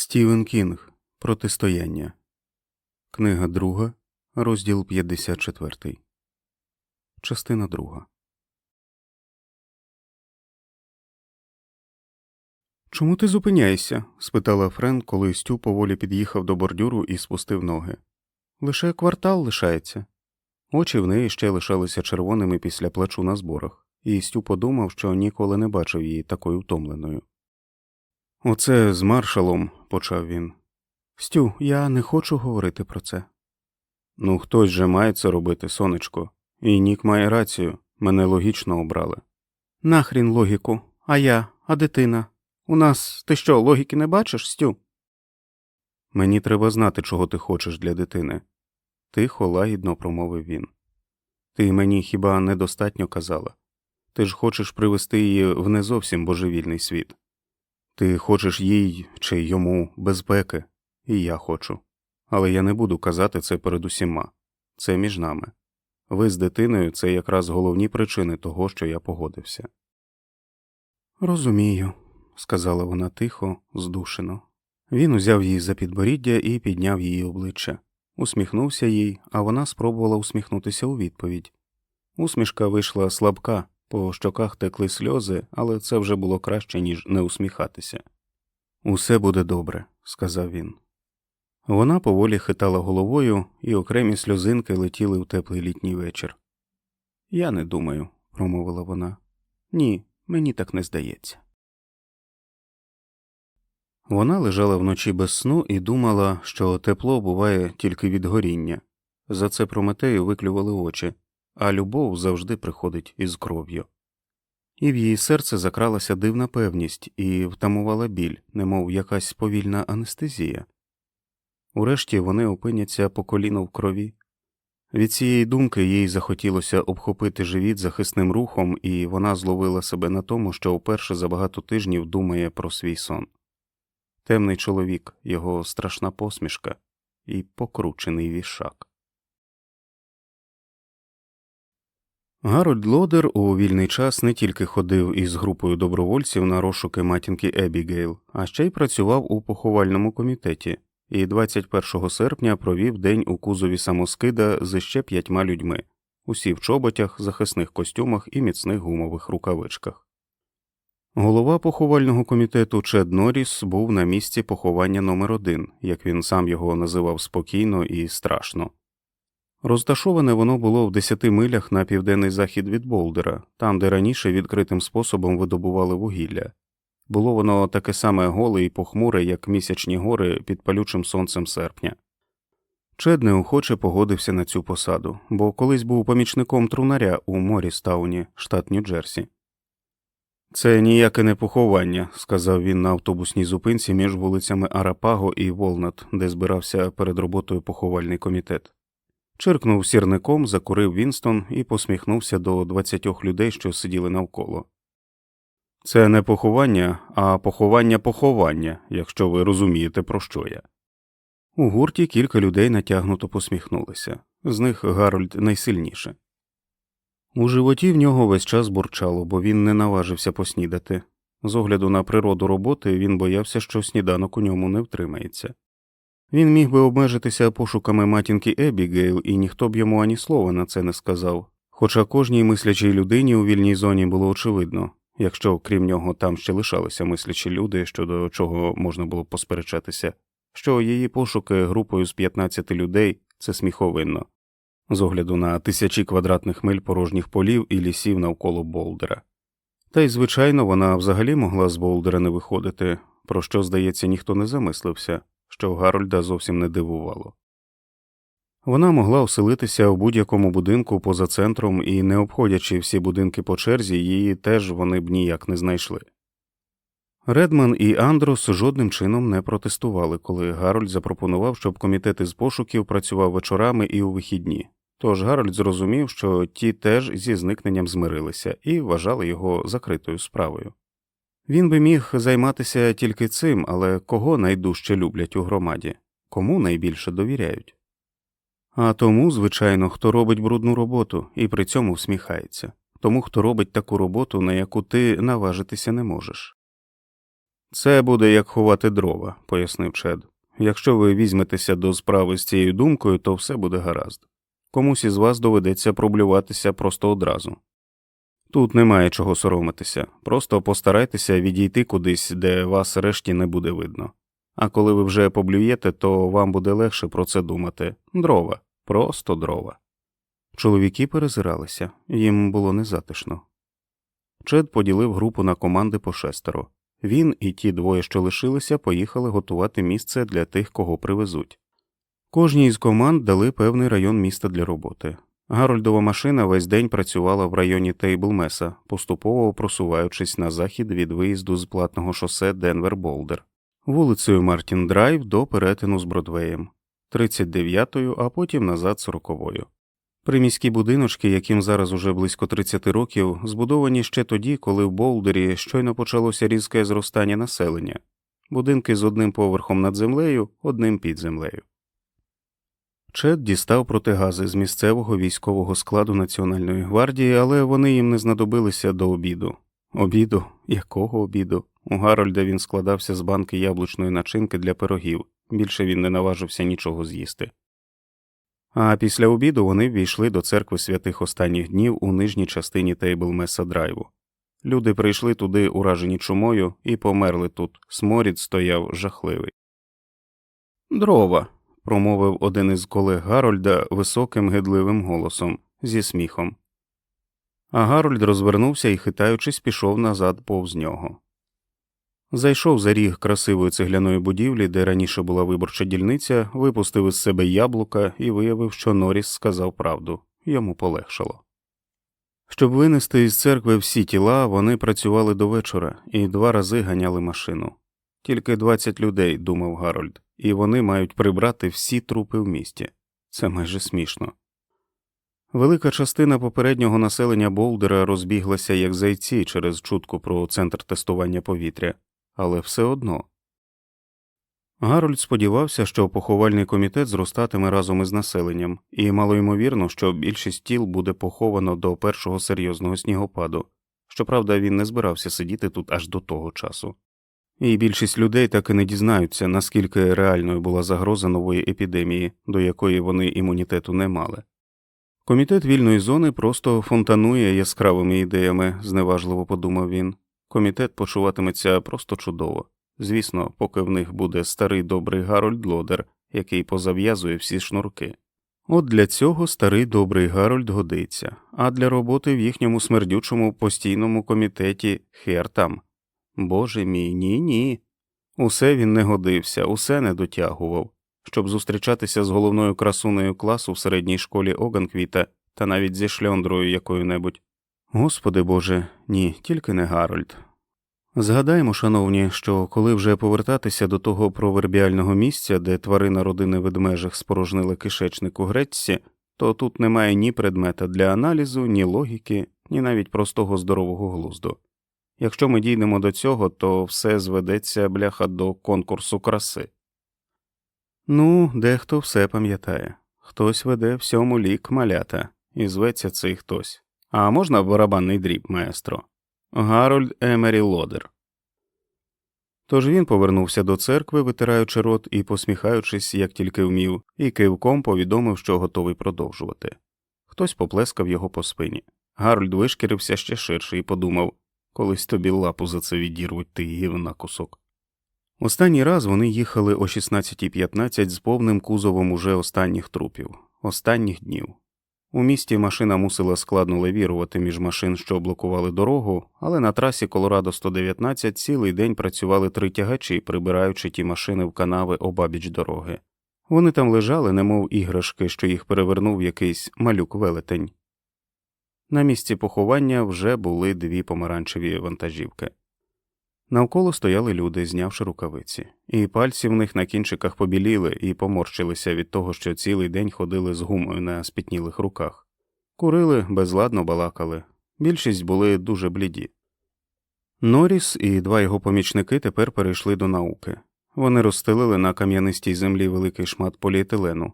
Стівен Кінг Протистояння. Книга друга, розділ 54. Частина друга. Чому ти зупиняєшся? спитала Френ, коли Стю поволі під'їхав до бордюру і спустив ноги. Лише квартал лишається. Очі в неї ще лишалися червоними після плачу на зборах, і Стю подумав, що ніколи не бачив її такою втомленою. Оце з маршалом, почав він. Стю, я не хочу говорити про це. Ну, хтось же має це робити, сонечко, і Нік має рацію, мене логічно обрали. Нахрін логіку, а я, а дитина. У нас ти що, логіки не бачиш, Стю? Мені треба знати, чого ти хочеш для дитини, тихо, лагідно промовив він. Ти мені хіба недостатньо казала? Ти ж хочеш привести її в не зовсім божевільний світ. Ти хочеш їй чи йому безпеки, і я хочу. Але я не буду казати це перед усіма. Це між нами. Ви з дитиною це якраз головні причини того, що я погодився. Розумію, сказала вона тихо, здушено. Він узяв її за підборіддя і підняв її обличчя, усміхнувся їй, а вона спробувала усміхнутися у відповідь. Усмішка вийшла слабка, по щоках текли сльози, але це вже було краще, ніж не усміхатися. Усе буде добре, сказав він. Вона поволі хитала головою, і окремі сльозинки летіли в теплий літній вечір. Я не думаю, промовила вона. Ні, мені так не здається. Вона лежала вночі без сну і думала, що тепло буває тільки від горіння. За це Прометею виклювали очі, а любов завжди приходить із кров'ю. І в її серце закралася дивна певність і втамувала біль, немов якась повільна анестезія. Урешті вони опиняться по коліно в крові. Від цієї думки їй захотілося обхопити живіт захисним рухом, і вона зловила себе на тому, що вперше за багато тижнів думає про свій сон. Темний чоловік, його страшна посмішка і покручений вішак. Гарольд Лодер у вільний час не тільки ходив із групою добровольців на розшуки матінки Ебігейл, а ще й працював у поховальному комітеті і 21 серпня провів день у кузові самоскида з ще п'ятьма людьми, усі в чоботях, захисних костюмах і міцних гумових рукавичках. Голова поховального комітету Чед Норріс був на місці поховання номер один, як він сам його називав спокійно і страшно. Розташоване воно було в десяти милях на південний захід від Болдера, там, де раніше відкритим способом видобували вугілля. Було воно таке саме голе і похмуре, як місячні гори під палючим сонцем серпня. Чед неохоче погодився на цю посаду, бо колись був помічником трунаря у Морістауні, штат Нью-Джерсі. Це ніяке не поховання, сказав він на автобусній зупинці між вулицями Арапаго і Волнат, де збирався перед роботою поховальний комітет. Черкнув сірником, закурив Вінстон і посміхнувся до двадцятьох людей, що сиділи навколо. Це не поховання, а поховання поховання, якщо ви розумієте, про що я. У гурті кілька людей натягнуто посміхнулися, з них Гарольд найсильніше. У животі в нього весь час бурчало, бо він не наважився поснідати. З огляду на природу роботи він боявся, що сніданок у ньому не втримається. Він міг би обмежитися пошуками матінки Ебігейл, і ніхто б йому ані слова на це не сказав, хоча кожній мислячій людині у вільній зоні було очевидно, якщо крім нього там ще лишалися мислячі люди, щодо чого можна було посперечатися, що її пошуки групою з 15 людей це сміховинно, з огляду на тисячі квадратних миль порожніх полів і лісів навколо Болдера. Та й, звичайно, вона взагалі могла з Болдера не виходити, про що, здається, ніхто не замислився, що Гарольда зовсім не дивувало. Вона могла оселитися в будь-якому будинку поза центром і, не обходячи всі будинки по черзі, її теж вони б ніяк не знайшли. Редман і Андрос жодним чином не протестували, коли Гарольд запропонував, щоб комітет із пошуків працював вечорами і у вихідні. Тож Гарольд зрозумів, що ті теж зі зникненням змирилися і вважали його закритою справою. Він би міг займатися тільки цим, але кого найдужче люблять у громаді, кому найбільше довіряють. А тому, звичайно, хто робить брудну роботу і при цьому всміхається, тому хто робить таку роботу, на яку ти наважитися не можеш. Це буде як ховати дрова, пояснив Чед. Якщо ви візьметеся до справи з цією думкою, то все буде гаразд. Комусь із вас доведеться проблюватися просто одразу. Тут немає чого соромитися, просто постарайтеся відійти кудись, де вас решті не буде видно. А коли ви вже поблюєте, то вам буде легше про це думати дрова, просто дрова. Чоловіки перезиралися, їм було незатишно. Чед поділив групу на команди по шестеро. Він і ті двоє, що лишилися, поїхали готувати місце для тих, кого привезуть. Кожній із команд дали певний район міста для роботи. Гарольдова машина весь день працювала в районі Тейблмеса, поступово просуваючись на захід від виїзду з платного шосе Денвер Болдер, вулицею Мартін Драйв до перетину з Бродвеєм, 39-ю, а потім назад 40-ю. Приміські будиночки, яким зараз уже близько 30 років, збудовані ще тоді, коли в Болдері щойно почалося різке зростання населення, будинки з одним поверхом над землею, одним під землею. Чет дістав протигази з місцевого військового складу Національної гвардії, але вони їм не знадобилися до обіду. Обіду? Якого обіду? У Гарольда він складався з банки яблучної начинки для пирогів, більше він не наважився нічого з'їсти. А після обіду вони ввійшли до церкви святих останніх днів у нижній частині Тейблмеса драйву. Люди прийшли туди, уражені чумою, і померли тут. Сморід стояв жахливий. Дрова. Промовив один із колег Гарольда високим гидливим голосом зі сміхом. А Гарольд розвернувся і, хитаючись, пішов назад повз нього. Зайшов за ріг красивої цегляної будівлі, де раніше була виборча дільниця, випустив із себе яблука і виявив, що Норріс сказав правду йому полегшало. Щоб винести із церкви всі тіла, вони працювали до вечора і два рази ганяли машину. Тільки 20 людей, думав Гарольд, і вони мають прибрати всі трупи в місті. Це майже смішно. Велика частина попереднього населення Болдера розбіглася як зайці через чутку про центр тестування повітря, але все одно. Гарольд сподівався, що поховальний комітет зростатиме разом із населенням, і малоймовірно, що більшість тіл буде поховано до першого серйозного снігопаду. Щоправда, він не збирався сидіти тут аж до того часу. І більшість людей так і не дізнаються, наскільки реальною була загроза нової епідемії, до якої вони імунітету не мали. Комітет вільної зони просто фонтанує яскравими ідеями, зневажливо подумав він. Комітет почуватиметься просто чудово. Звісно, поки в них буде старий добрий Гарольд Лодер, який позав'язує всі шнурки. От для цього старий добрий Гарольд годиться, а для роботи в їхньому смердючому постійному комітеті хер там. Боже мій, ні, ні. Усе він не годився, усе не дотягував. Щоб зустрічатися з головною красунею класу в середній школі Оганквіта та навіть зі шльондрою якою небудь. Господи Боже, ні, тільки не Гарольд. Згадаємо, шановні, що коли вже повертатися до того провербіального місця, де тварина родини ведмежих спорожнила кишечник у Грецці, то тут немає ні предмета для аналізу, ні логіки, ні навіть простого здорового глузду. Якщо ми дійдемо до цього, то все зведеться бляха до конкурсу краси. Ну, дехто все пам'ятає хтось веде всьому лік малята, і зветься цей хтось. А можна барабанний дріб, маестро? Гарольд Емері Лодер. Тож він повернувся до церкви, витираючи рот і посміхаючись, як тільки вмів, і кивком повідомив, що готовий продовжувати. Хтось поплескав його по спині. Гарольд вишкірився ще ширше і подумав колись тобі лапу за це відірвуть ти гівна кусок. Останній раз вони їхали о 16.15 з повним кузовом уже останніх трупів, останніх днів. У місті машина мусила складно левірувати між машин, що блокували дорогу, але на трасі Колорадо 119 цілий день працювали три тягачі, прибираючи ті машини в канави обабіч дороги. Вони там лежали, немов іграшки, що їх перевернув якийсь малюк велетень. На місці поховання вже були дві помаранчеві вантажівки. Навколо стояли люди, знявши рукавиці, і пальці в них на кінчиках побіліли і поморщилися від того, що цілий день ходили з гумою на спітнілих руках, курили, безладно балакали, більшість були дуже бліді. Норріс і два його помічники тепер перейшли до науки. Вони розстелили на кам'янистій землі великий шмат поліетилену.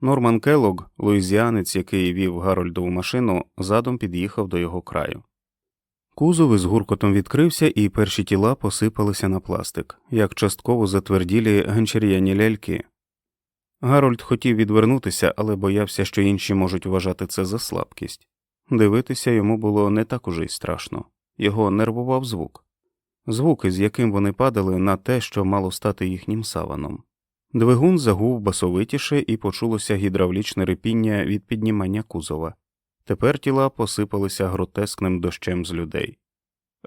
Норман Келлог, луїзіанець, який вів Гарольдову машину, задом під'їхав до його краю. Кузов із гуркотом відкрився, і перші тіла посипалися на пластик, як частково затверділі ганчар'яні ляльки. Гарольд хотів відвернутися, але боявся, що інші можуть вважати це за слабкість. Дивитися йому було не так уже й страшно, його нервував звук звук, із яким вони падали на те, що мало стати їхнім саваном. Двигун загув басовитіше і почулося гідравлічне рипіння від піднімання кузова. Тепер тіла посипалися гротескним дощем з людей.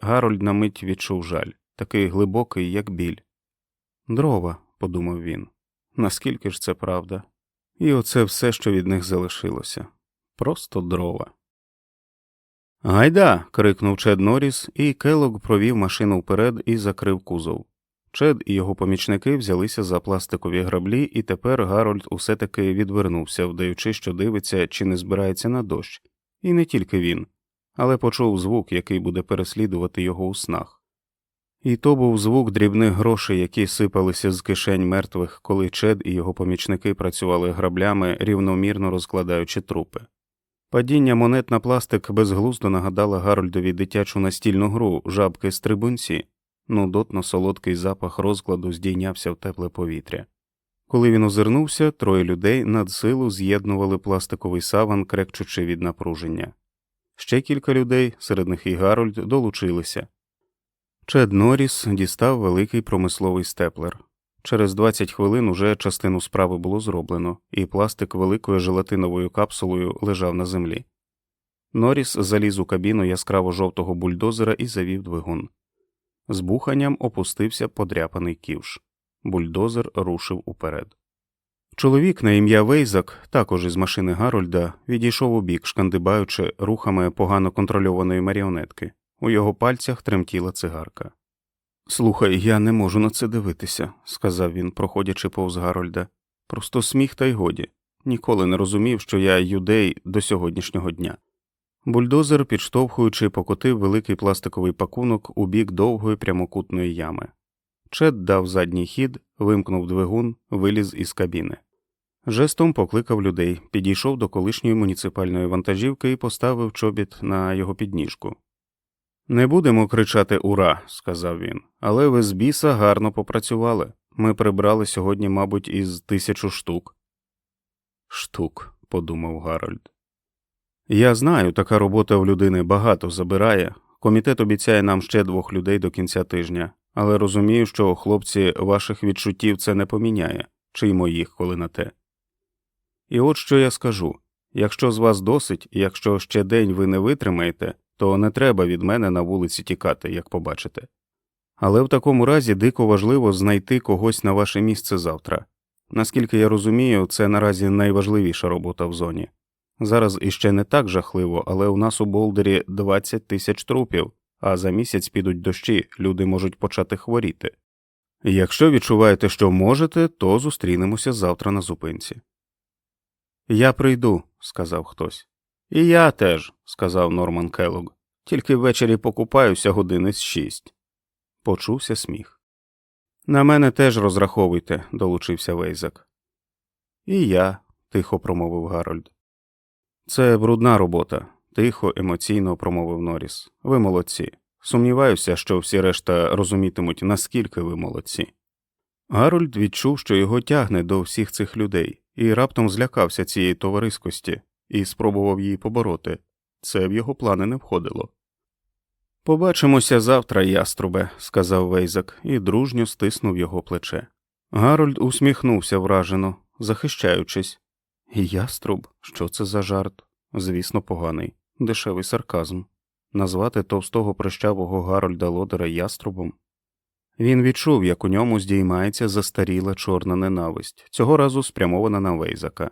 Гарольд на мить відчув жаль, такий глибокий, як біль. Дрова, подумав він, наскільки ж це правда? І оце все, що від них залишилося просто дрова. Гайда. крикнув Чед Норріс, і Келог провів машину вперед і закрив кузов. Чед і його помічники взялися за пластикові граблі, і тепер Гарольд усе таки відвернувся, вдаючи, що дивиться, чи не збирається на дощ. І не тільки він, але почув звук, який буде переслідувати його у снах. І то був звук дрібних грошей, які сипалися з кишень мертвих, коли Чед і його помічники працювали граблями, рівномірно розкладаючи трупи. Падіння монет на пластик безглуздо нагадало Гарольдові дитячу настільну гру жабки стрибунці, нудотно солодкий запах розкладу здійнявся в тепле повітря. Коли він озирнувся, троє людей над силу з'єднували пластиковий саван, крекчучи від напруження. Ще кілька людей, серед них і Гарольд, долучилися. Чед Норріс дістав великий промисловий степлер. Через 20 хвилин уже частину справи було зроблено, і пластик великою желатиновою капсулою лежав на землі. Норріс заліз у кабіну яскраво жовтого бульдозера і завів двигун. З буханням опустився подряпаний ківш. Бульдозер рушив уперед. Чоловік на ім'я Вейзак, також із машини Гарольда, відійшов у бік, шкандибаючи рухами погано контрольованої маріонетки. У його пальцях тремтіла цигарка. Слухай, я не можу на це дивитися, сказав він, проходячи повз Гарольда. Просто сміх та й годі. Ніколи не розумів, що я юдей до сьогоднішнього дня. Бульдозер, підштовхуючи, покотив великий пластиковий пакунок у бік довгої прямокутної ями. Чет дав задній хід, вимкнув двигун, виліз із кабіни. Жестом покликав людей, підійшов до колишньої муніципальної вантажівки і поставив чобіт на його підніжку. Не будемо кричати Ура, сказав він, але ви з біса гарно попрацювали. Ми прибрали сьогодні, мабуть, із тисячу штук. Штук, подумав Гарольд. Я знаю, така робота в людини багато забирає. Комітет обіцяє нам ще двох людей до кінця тижня, але розумію, що хлопці ваших відчуттів це не поміняє, чи й моїх, коли на те. І от що я скажу якщо з вас досить, якщо ще день ви не витримаєте, то не треба від мене на вулиці тікати, як побачите. Але в такому разі дико важливо знайти когось на ваше місце завтра. Наскільки я розумію, це наразі найважливіша робота в зоні. Зараз іще не так жахливо, але у нас у Болдері 20 тисяч трупів, а за місяць підуть дощі, люди можуть почати хворіти. Якщо відчуваєте, що можете, то зустрінемося завтра на зупинці. Я прийду, сказав хтось. І я теж, сказав Норман Келлог. Тільки ввечері покупаюся години з шість. Почувся сміх. На мене теж розраховуйте, долучився Вейзак. І я, тихо промовив Гарольд. Це брудна робота, тихо, емоційно промовив Норріс. Ви молодці. Сумніваюся, що всі решта розумітимуть, наскільки ви молодці. Гарольд відчув, що його тягне до всіх цих людей, і раптом злякався цієї товариськості і спробував її побороти. Це в його плани не входило. Побачимося завтра, яструбе, сказав Вейзак і дружньо стиснув його плече. Гарольд усміхнувся вражено, захищаючись. Яструб, що це за жарт? Звісно, поганий, дешевий сарказм. Назвати товстого прищавого Гарольда Лодера яструбом. Він відчув, як у ньому здіймається застаріла чорна ненависть, цього разу спрямована на Вейзака,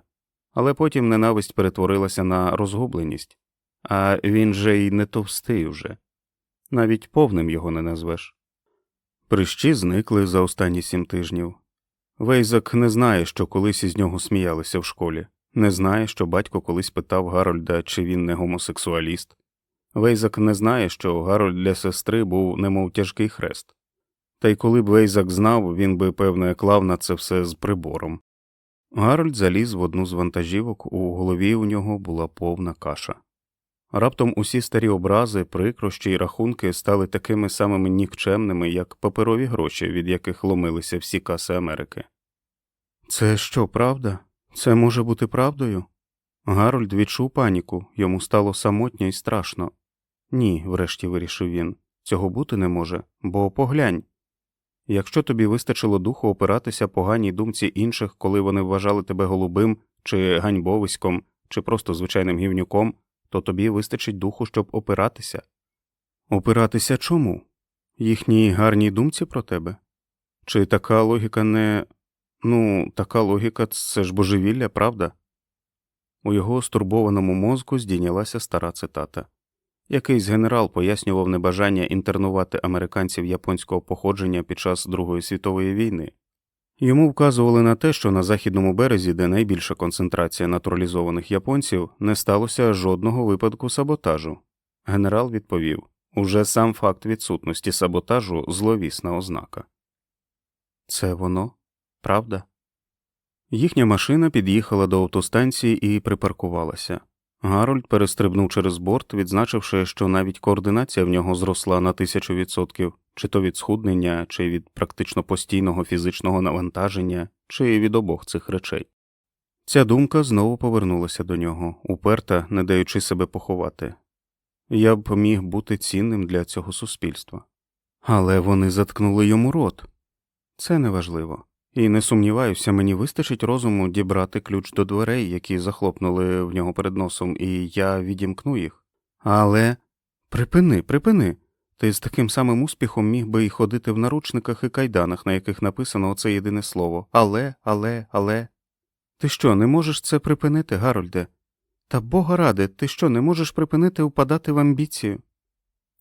але потім ненависть перетворилася на розгубленість, а він же й не товстий уже, навіть повним його не назвеш. Прищі зникли за останні сім тижнів. Вейзак не знає, що колись із нього сміялися в школі, не знає, що батько колись питав Гарольда, чи він не гомосексуаліст. Вейзак не знає, що Гарольд для сестри був немов тяжкий хрест. Та й коли б Вейзак знав, він би, певне, клав на це все з прибором. Гарольд заліз в одну з вантажівок, у голові у нього була повна каша. Раптом усі старі образи, прикрощі й рахунки стали такими самими нікчемними, як паперові гроші, від яких ломилися всі каси Америки. Це що, правда? Це може бути правдою? Гарольд відчув паніку, йому стало самотньо і страшно. Ні, врешті вирішив він, цього бути не може, бо поглянь. Якщо тобі вистачило духу опиратися поганій думці інших, коли вони вважали тебе голубим чи ганьбовиськом, чи просто звичайним гівнюком, то тобі вистачить духу, щоб опиратися. Опиратися чому? Їхній гарній думці про тебе? Чи така логіка не. Ну, така логіка це ж божевілля, правда? У його стурбованому мозку здійнялася стара цитата. Якийсь генерал пояснював небажання інтернувати американців японського походження під час Другої світової війни. Йому вказували на те, що на західному березі, де найбільша концентрація натуралізованих японців, не сталося жодного випадку саботажу. Генерал відповів уже сам факт відсутності саботажу зловісна ознака. Це воно, правда? Їхня машина під'їхала до автостанції і припаркувалася. Гарольд перестрибнув через борт, відзначивши, що навіть координація в нього зросла на тисячу відсотків, чи то від схуднення, чи від практично постійного фізичного навантаження, чи від обох цих речей. Ця думка знову повернулася до нього, уперта, не даючи себе поховати. Я б міг бути цінним для цього суспільства. Але вони заткнули йому рот. Це неважливо. І не сумніваюся, мені вистачить розуму дібрати ключ до дверей, які захлопнули в нього перед носом, і я відімкну їх. Але припини, припини. Ти з таким самим успіхом міг би й ходити в наручниках і кайданах, на яких написано оце єдине слово але, але, але. Ти що, не можеш це припинити, Гарольде? Та бога ради, ти що, не можеш припинити впадати в амбіцію?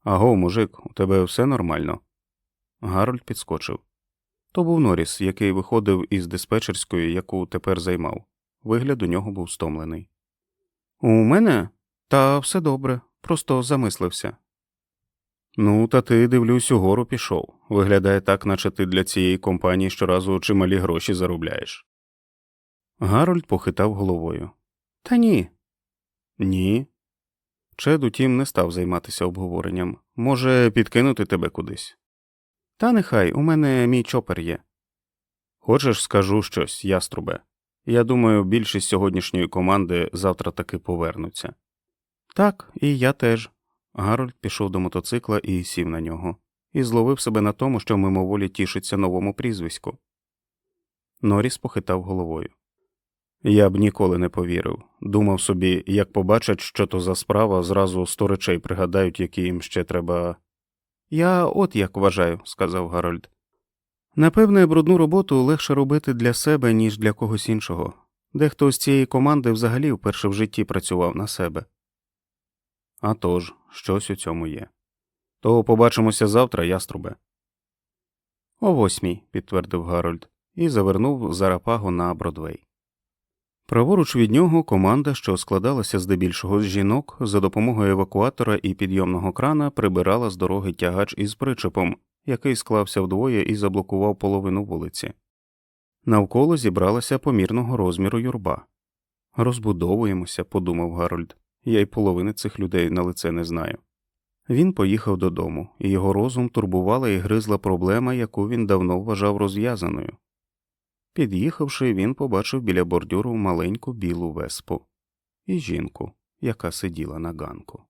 Аго, мужик, у тебе все нормально. Гарольд підскочив. То був Норріс, який виходив із диспетчерської, яку тепер займав. Вигляд у нього був стомлений. У мене? Та все добре, просто замислився. Ну, та ти, дивлюсь, угору пішов. Виглядає так, наче ти для цієї компанії щоразу чималі гроші заробляєш. Гарольд похитав головою. Та ні. Ні. Чед, утім, не став займатися обговоренням. Може, підкинути тебе кудись. Та нехай у мене мій чопер є. Хочеш, скажу щось, яструбе. Я думаю, більшість сьогоднішньої команди завтра таки повернуться. Так, і я теж. Гарольд пішов до мотоцикла і сів на нього, і зловив себе на тому, що мимоволі тішиться новому прізвиську. Норіс похитав головою. Я б ніколи не повірив. Думав собі, як побачать, що то за справа, зразу сто речей пригадають, які їм ще треба. Я от як вважаю, сказав Гарольд. Напевне, брудну роботу легше робити для себе, ніж для когось іншого. Дехто з цієї команди взагалі вперше в житті працював на себе. А тож, щось у цьому є. То побачимося завтра, яструбе. О восьмій, підтвердив Гарольд, і завернув зарапагу на Бродвей. Праворуч від нього команда, що складалася здебільшого з жінок, за допомогою евакуатора і підйомного крана прибирала з дороги тягач із причепом, який склався вдвоє і заблокував половину вулиці. Навколо зібралася помірного розміру юрба. Розбудовуємося, подумав Гарольд. Я й половини цих людей на лице не знаю. Він поїхав додому, і його розум турбувала і гризла проблема, яку він давно вважав розв'язаною. Під'їхавши, він побачив біля бордюру маленьку білу веспу і жінку, яка сиділа на ганку.